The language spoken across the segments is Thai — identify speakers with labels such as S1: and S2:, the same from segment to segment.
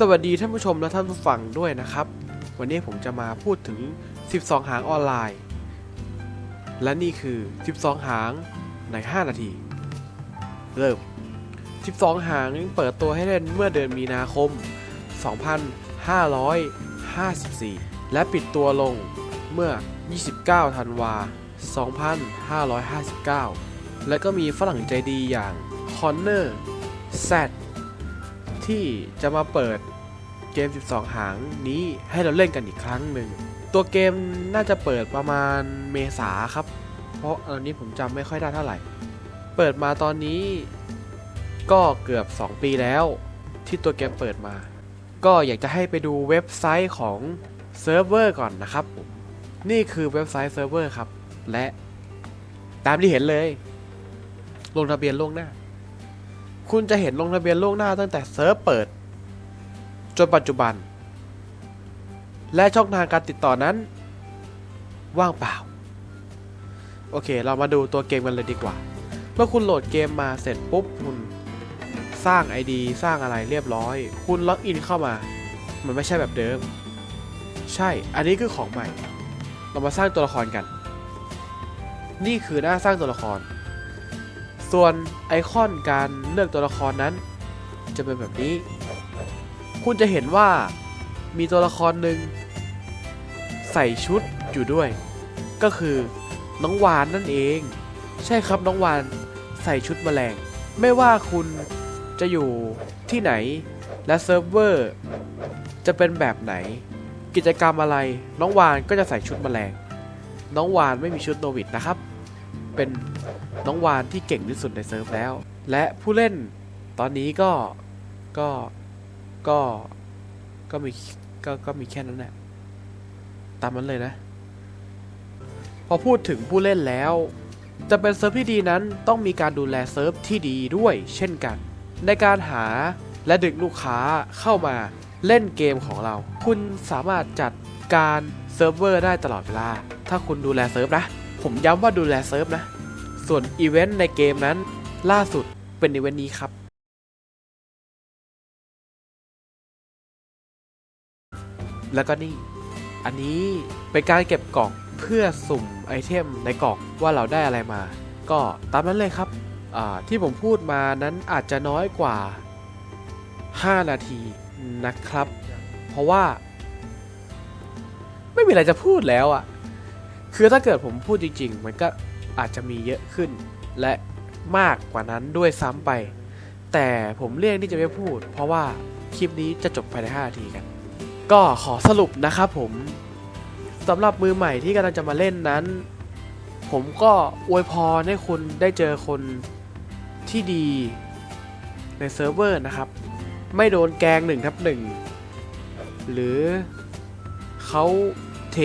S1: สวัสดีท่านผู้ชมและท่านผู้ฟังด้วยนะครับ วันนี้ผมจะมาพูดถึง 12 หางออนไลน์ และนี่คือ 12 หางใน 5 นาที เริ่ม 12 หางเปิดตัวให้เล่นเมื่อเดือนมีนาคม 2554 และปิดตัวลงเมื่อ 29 ธันวา 2559 และก็มีฝรั่งใจดีอย่าง Connor Z ที่จะมาเปิดเกม 12 หางนี้ให้เราเล่นกันอีกครั้งหนึ่ง ตัวเกมน่าจะเปิดประมาณเมษาครับ เพราะอันนี้ผมจำไม่ค่อยได้เท่าไหร่ เปิดมาตอนนี้ก็เกือบ 2 ปีแล้วที่ตัวเกมเปิดมา ก็อยากจะให้ไปดูเว็บไซต์ของเซิร์ฟเวอร์ก่อนนะครับผมนี่คือเว็บไซต์เซิร์ฟเวอร์ครับ และตามที่เห็นเลย ลงทะเบียนล่วงหน้า คุณจะเห็นลงทะเบียนล่วงหน้าตั้งแต่เซิร์ฟเปิด จนปัจจุบัน และช่องทางการติดต่อนั้น ว่างเปล่า โอเค เรามาดูตัวเกมกันเลยดีกว่า เมื่อคุณโหลดเกมมาเสร็จปุ๊บ คุณสร้าง ID สร้างอะไรเรียบร้อย คุณล็อกอินเข้ามา มันไม่ใช่แบบเดิม ใช่ อันนี้คือของใหม่ เรามาสร้างตัวละครกัน นี่คือหน้าสร้างตัวละคร ส่วนไอคอนการเลือกตัวละครนั้น จะเป็นแบบนี้ คุณจะเห็นว่ามีตัวละครหนึ่งใส่ชุดอยู่ด้วย ก็คือน้องวานนั่นเอง ใช่ครับน้องวานใส่ชุดแมลง ไม่ว่าคุณจะอยู่ที่ไหนและเซิร์ฟเวอร์จะเป็นแบบไหน กิจกรรมอะไร น้องวานก็จะใส่ชุดแมลง น้องวานไม่มีชุดโนวิดนะครับ เป็นน้องวานที่เก่งที่สุดในเซิร์ฟแล้ว และผู้เล่นตอนนี้ก็ก็ก็ก็มีก็ก็มีแค่นั้นแหละตามนั้นเลยนะ พอพูดถึงผู้เล่นแล้ว จะเป็นเซิร์ฟที่ดีนั้นต้องมีการดูแลเซิร์ฟที่ดีด้วยเช่นกัน ในการหาและดึงลูกค้าเข้ามาเล่นเกมของเรา คุณสามารถจัดการเซิร์ฟเวอร์ได้ตลอดเวลา ถ้าคุณดูแลเซิร์ฟนะ ผมย้ำว่าดูแลเซิร์ฟนะ ส่วนอีเวนต์ในเกมนั้น ล่าสุดเป็นอีเวนต์นี้ครับ แล้วก็นี่ อันนี้เป็นการเก็บกล่องเพื่อสุ่มไอเทมในกล่องว่าเราได้อะไรมา ก็ตามนั้นเลยครับ ที่ผมพูดมานั้นอาจจะน้อยกว่า 5 นาทีนะครับ เพราะว่า ไม่มีอะไรจะพูดแล้วอะ่ะ คือถ้าเกิดผมพูดจริง ๆ มันก็อาจจะมีเยอะขึ้น และมากกว่านั้นด้วยซ้ำไป แต่ผมเลี่ยงที่จะไม่พูด เพราะว่าคลิปนี้จะจบภายใน5นาทีกัน ก็ขอสรุปนะครับผมสำหรับมือใหม่ที่กำลังจะมาเล่นนั้น ผมก็อวยพรให้คุณได้เจอคนที่ดีในเซิร์ฟเวอร์นะครับ ไม่โดนแกงหนึ่งทับหนึ่งหรือเขาเท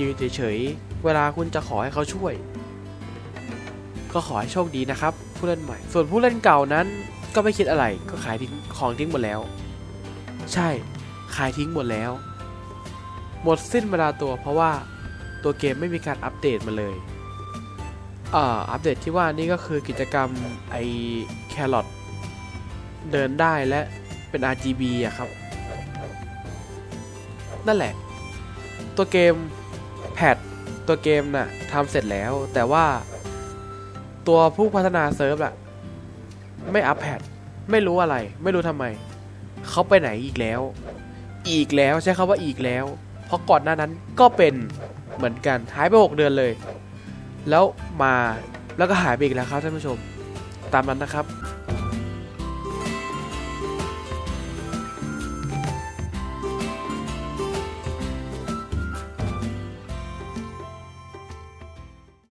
S1: ยืนเฉยๆ เวลาคุณจะขอให้เขาช่วย ก็ขอให้โชคดีนะครับ ผู้เล่นใหม่ ส่วนผู้เล่นเก่านั้นก็ไม่คิดอะไรก็ขายทิ้งของทิ้งหมดแล้ว ใช่ขายทิ้งหมดแล้ว หมดสิ้นเวลาตัวเพราะว่าตัวเกมไม่มีการอัปเดตมาเลยอ่าอัปเดตที่ว่านี่ก็คือกิจกรรมไอแครอทเดินได้และเป็น RGB อะครับ นั่นแหละ ตัวเกมแพท ตัวเกมน่ะทำเสร็จแล้ว แต่ว่าตัวผู้พัฒนาเซิร์ฟอะไม่อัปแพทไม่รู้อะไร ไม่รู้ทำไม เขาไปไหนอีกแล้ว อีกแล้วใช้คำว่าอีกแล้ว เพราะก่อนหน้านั้นก็เป็นเหมือนกันหายไป 6 เดือนเลย แล้วมาแล้วก็หายไปอีกแล้วครับท่านผู้ชม ตามนั้นนะครับ